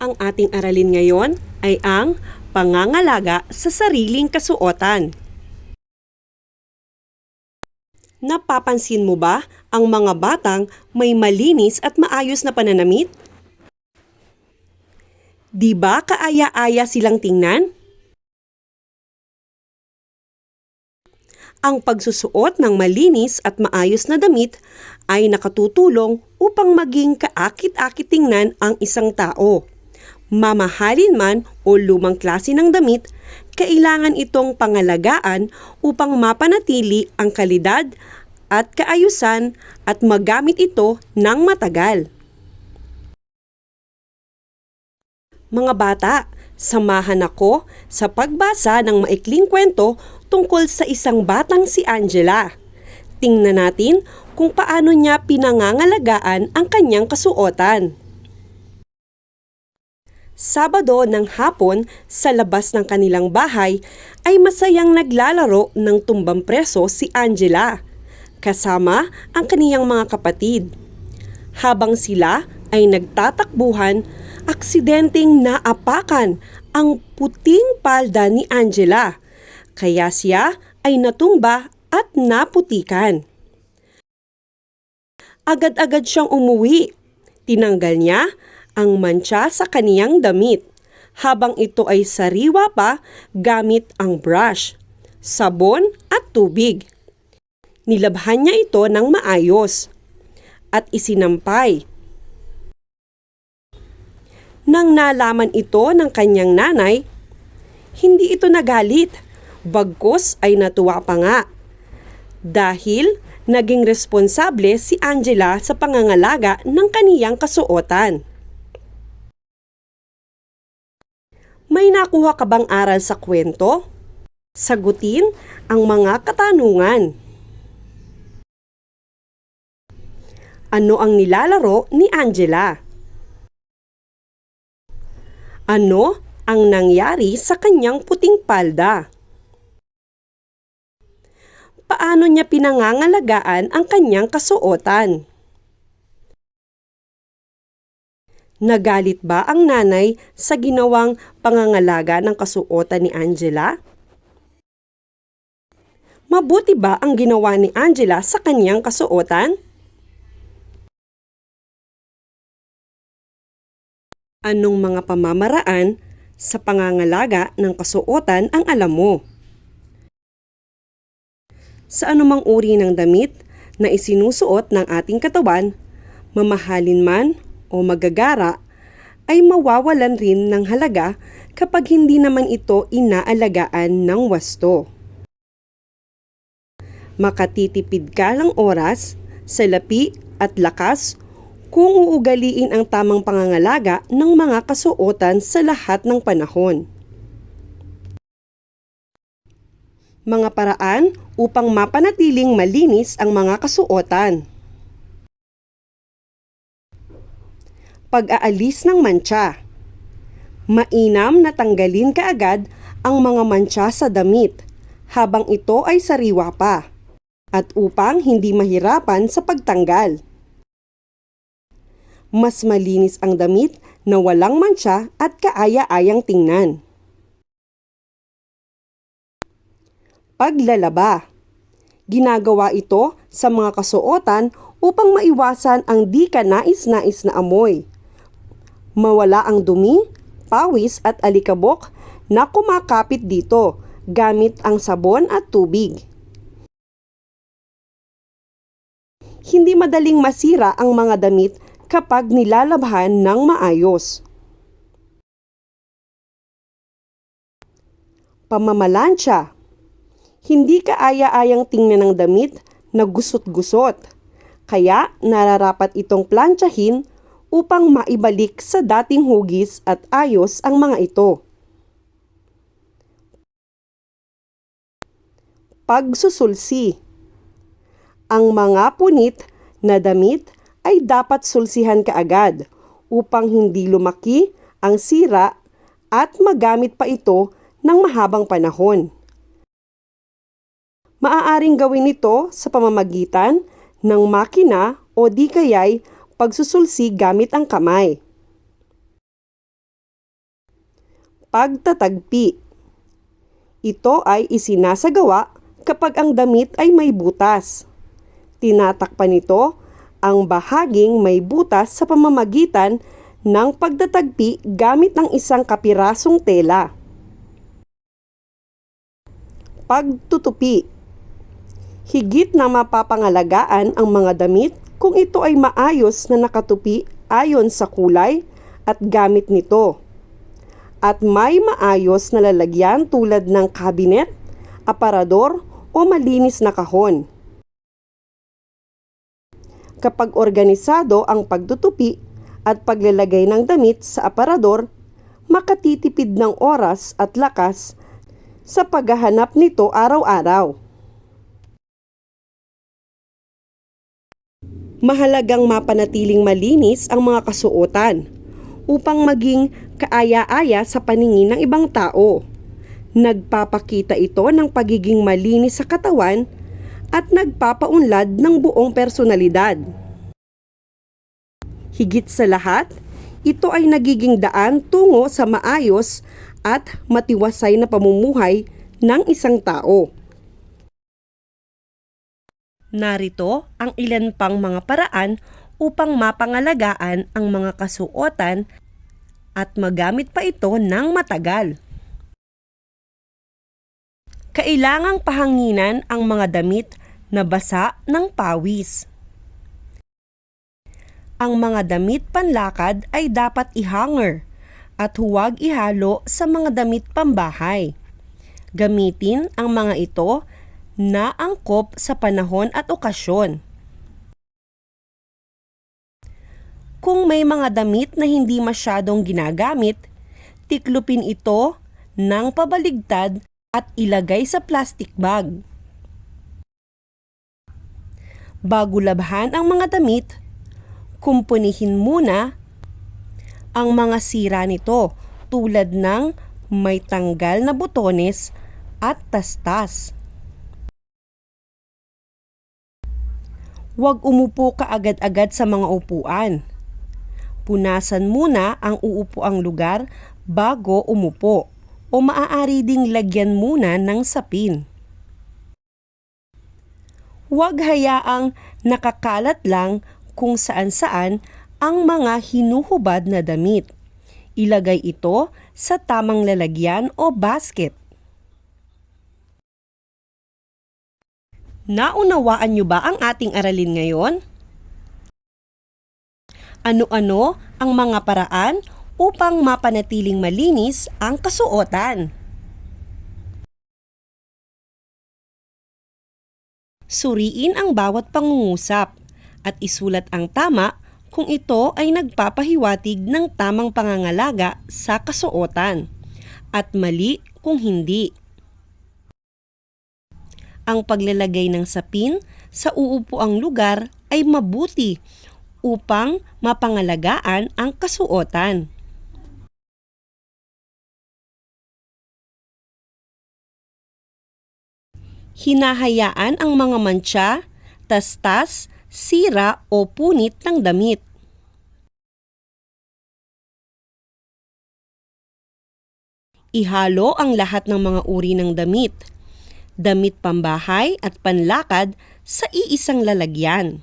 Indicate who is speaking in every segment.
Speaker 1: Ang ating aralin ngayon ay ang pangangalaga sa sariling kasuotan. Napapansin mo ba ang mga batang may malinis at maayos na pananamit? Di ba kaaya-aya silang tingnan? Ang pagsusuot ng malinis at maayos na damit ay nakatutulong upang maging kaakit-akit tingnan ang isang tao. Mamahalin man o lumang klase ng damit, kailangan itong pangalagaan upang mapanatili ang kalidad at kaayusan at magamit ito ng matagal. Mga bata, samahan ako sa pagbasa ng maikling kwento tungkol sa isang batang si Angela. Tingnan natin kung paano niya pinangangalagaan ang kanyang kasuotan. Sabado ng hapon sa labas ng kanilang bahay ay masayang naglalaro ng tumbang preso si Angela kasama ang kaniyang mga kapatid. Habang sila ay nagtatakbuhan, aksidenteng naapakan ang puting palda ni Angela kaya siya ay natumba at naputikan. Agad-agad siyang umuwi. Tinanggal niya ang mantsa sa kaniyang damit habang ito ay sariwa pa gamit ang brush, sabon at tubig. Nilabhan niya ito ng maayos at isinampay. Nang nalaman ito ng kanyang nanay, hindi ito nagalit, bagkos ay natuwa pa nga. Dahil naging responsable si Angela sa pangangalaga ng kaniyang kasuotan. May nakuha ka bang aral sa kwento? Sagutin ang mga katanungan. Ano ang nilalaro ni Angela? Ano ang nangyari sa kanyang puting palda? Paano niya pinangangalagaan ang kanyang kasuotan? Nagalit ba ang nanay sa ginawang pangangalaga ng kasuotan ni Angela? Mabuti ba ang ginawa ni Angela sa kanyang kasuotan? Anong mga pamamaraan sa pangangalaga ng kasuotan ang alam mo? Sa anumang uri ng damit na isinusuot ng ating katawan, mamahalin man o magagara, ay mawawalan rin ng halaga kapag hindi naman ito inaalagaan ng wasto. Makatitipid ka ng oras, salapi at lakas kung uugaliin ang tamang pangangalaga ng mga kasuotan sa lahat ng panahon. Mga paraan upang mapanatiling malinis ang mga kasuotan. Pag-aalis ng mantsa. Mainam na tanggalin kaagad ang mga mantsa sa damit habang ito ay sariwa pa at upang hindi mahirapan sa pagtanggal. Mas malinis ang damit na walang mantsa at kaaya-ayang tingnan. Paglalaba. Ginagawa ito sa mga kasuotan upang maiwasan ang di ka nais-nais na amoy. Mawala ang dumi, pawis at alikabok na kumakapit dito gamit ang sabon at tubig. Hindi madaling masira ang mga damit kapag nilalabhan ng maayos. Pamamalansya Hindi kaaya-ayang tingnan ng damit na gusot-gusot, kaya nararapat itong plantsahin upang maibalik sa dating hugis at ayos ang mga ito. Pagsusulsi Ang mga punit na damit ay dapat sulsihan kaagad upang hindi lumaki ang sira at magamit pa ito ng mahabang panahon. Maaaring gawin ito sa pamamagitan ng makina o di kaya'y pagsusulsi gamit ang kamay. Pagtatagpi. Ito ay isinasagawa kapag ang damit ay may butas. Tinatakpan nito ang bahaging may butas sa pamamagitan ng pagtatagpi gamit ng isang kapirasong tela. Pagtutupi. Higit na mapapangalagaan ang mga damit kung ito ay maayos na nakatupi ayon sa kulay at gamit nito. At may maayos na lalagyan tulad ng kabinet, aparador o malinis na kahon. Kapag organisado ang pagtutupi at paglalagay ng damit sa aparador, makatitipid ng oras at lakas sa paghahanap nito araw-araw. Mahalagang mapanatiling malinis ang mga kasuotan upang maging kaaya-aya sa paningin ng ibang tao. Nagpapakita ito ng pagiging malinis sa katawan at nagpapaunlad ng buong personalidad. Higit sa lahat, ito ay nagiging daan tungo sa maayos at matiwasay na pamumuhay ng isang tao. Narito ang ilan pang mga paraan upang mapangalagaan ang mga kasuotan at magamit pa ito ng matagal. Kailangang pahanginan ang mga damit na basa ng pawis. Ang mga damit panlakad ay dapat ihanger at huwag ihalo sa mga damit pambahay. Gamitin ang mga ito na angkop sa panahon at okasyon. Kung may mga damit na hindi masyadong ginagamit, tiklupin ito ng pabaligtad at ilagay sa plastic bag. Bago labhan ang mga damit, kumpunihin muna ang mga sira nito tulad ng may tanggal na butones at tastas. Huwag umupo ka agad-agad sa mga upuan. Punasan muna ang uupuang lugar bago umupo o maaari ding lagyan muna ng sapin. Huwag hayaang nakakalat lang kung saan-saan ang mga hinuhubad na damit. Ilagay ito sa tamang lalagyan o basket. Naunawaan niyo ba ang ating aralin ngayon? Ano-ano ang mga paraan upang mapanatiling malinis ang kasuotan? Suriin ang bawat pangungusap at isulat ang tama kung ito ay nagpapahiwatig ng tamang pangangalaga sa kasuotan at mali kung hindi. Ang paglalagay ng sapin sa uupuang lugar ay mabuti upang mapangalagaan ang kasuotan. Hinahayaan ang mga mantsa, tastas, sira o punit ng damit. Ihalo ang lahat ng mga uri ng damit, damit pambahay at panlakad sa iisang lalagyan.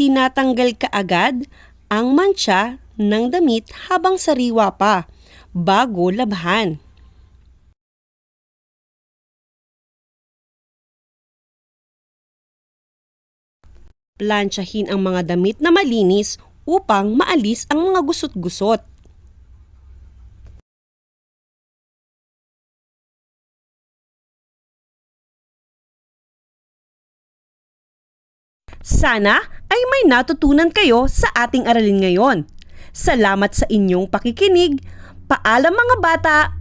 Speaker 1: Tinatanggal kaagad ang mantsa ng damit habang sariwa pa bago labhan. Plansyahin ang mga damit na malinis upang maalis ang mga gusot-gusot. Sana ay may natutunan kayo sa ating aralin ngayon. Salamat sa inyong pakikinig. Paalam mga bata!